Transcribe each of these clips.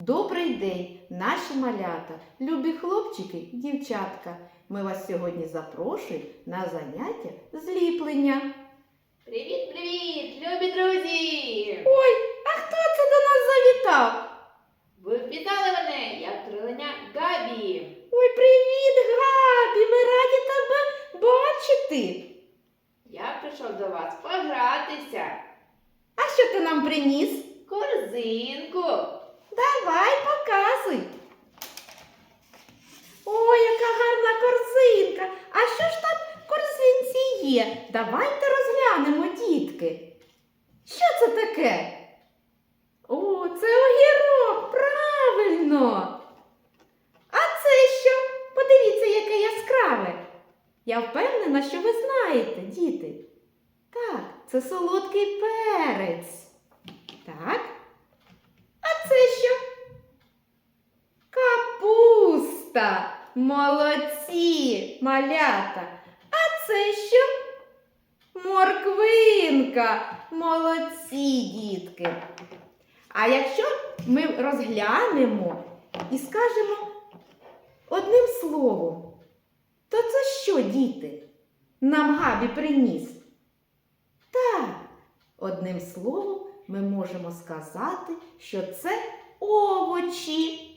Добрий день, наші малята, любі хлопчики дівчатка. Ми вас сьогодні запрошуємо на заняття зліплення. Привіт, привіт, любі друзі! Ой, а хто це до нас завітав? Ви впізнали мене, я криленя Габі. Ой, привіт, Габі! Ми раді тебе бачити. Я прийшов до вас погратися. А що ти нам приніс? Корзинку. Давай, показуй. Ой, яка гарна корзинка. А що ж там в корзинці є? Давайте розглянемо, дітки. Що це таке? О, це огірок, правильно. А це що? Подивіться, яке яскраве. Я впевнена, що ви знаєте, діти. Так, це солодкий перець. Так. А це що? Капуста. Молодці, малята. А це що? Морквинка. Молодці, дітки. А якщо ми розглянемо і скажемо одним словом, то це що, діти? Нам Габі приніс? Так, одним словом ми можемо сказати, що це овочі.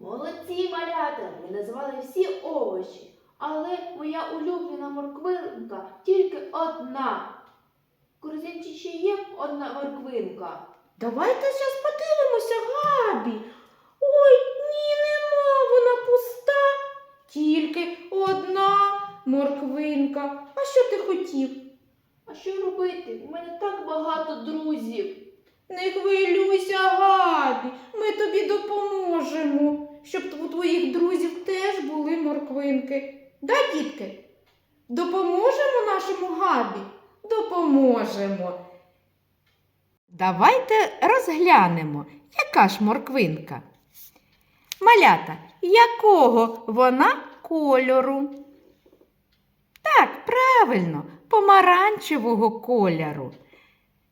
Молодці малята, ви назвали всі овочі. Але моя улюблена морквинка тільки одна. Корзинці ще є одна морквинка. Давайте зараз подивимося, Габі. Ой, ні, нема, вона пуста. Тільки одна морквинка. А що ти хотів? А що робити? У мене так багато друзів. Не хвилюйся, Габі, ми тобі допоможемо, щоб у твоїх друзів теж були морквинки. Да, дітки? Допоможемо нашому Габі? Допоможемо. Давайте розглянемо, яка ж морквинка. Малята, якого вона кольору? Так, правильно, помаранчевого кольору.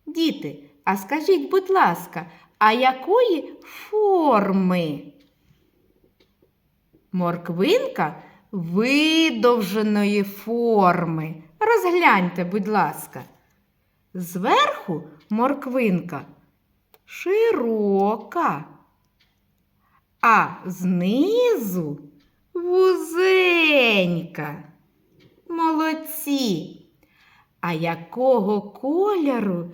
Діти, а скажіть, будь ласка, а якої форми? Морквинка видовженої форми. Розгляньте, будь ласка. Зверху морквинка широка, а знизу вузенька. Молодці. А якого кольору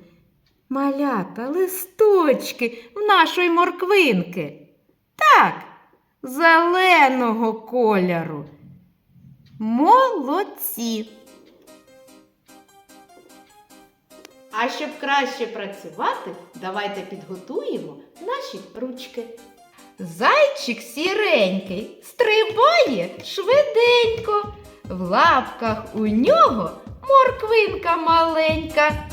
малята листочки в нашої морквинки? Так, зеленого кольору. Молодці. А щоб краще працювати, давайте підготуємо наші ручки. Зайчик сіренький стрибає швиденько. В лапках у нього морквинка маленька.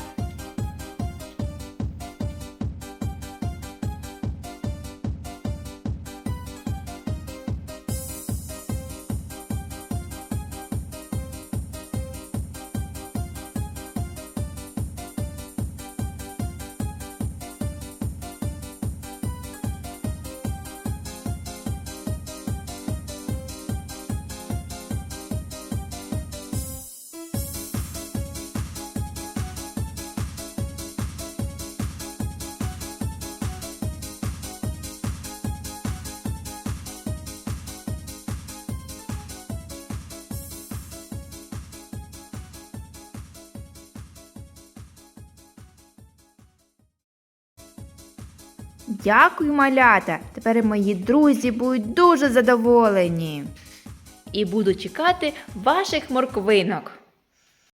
Дякую, малята. Тепер мої друзі будуть дуже задоволені. І буду чекати ваших морквинок.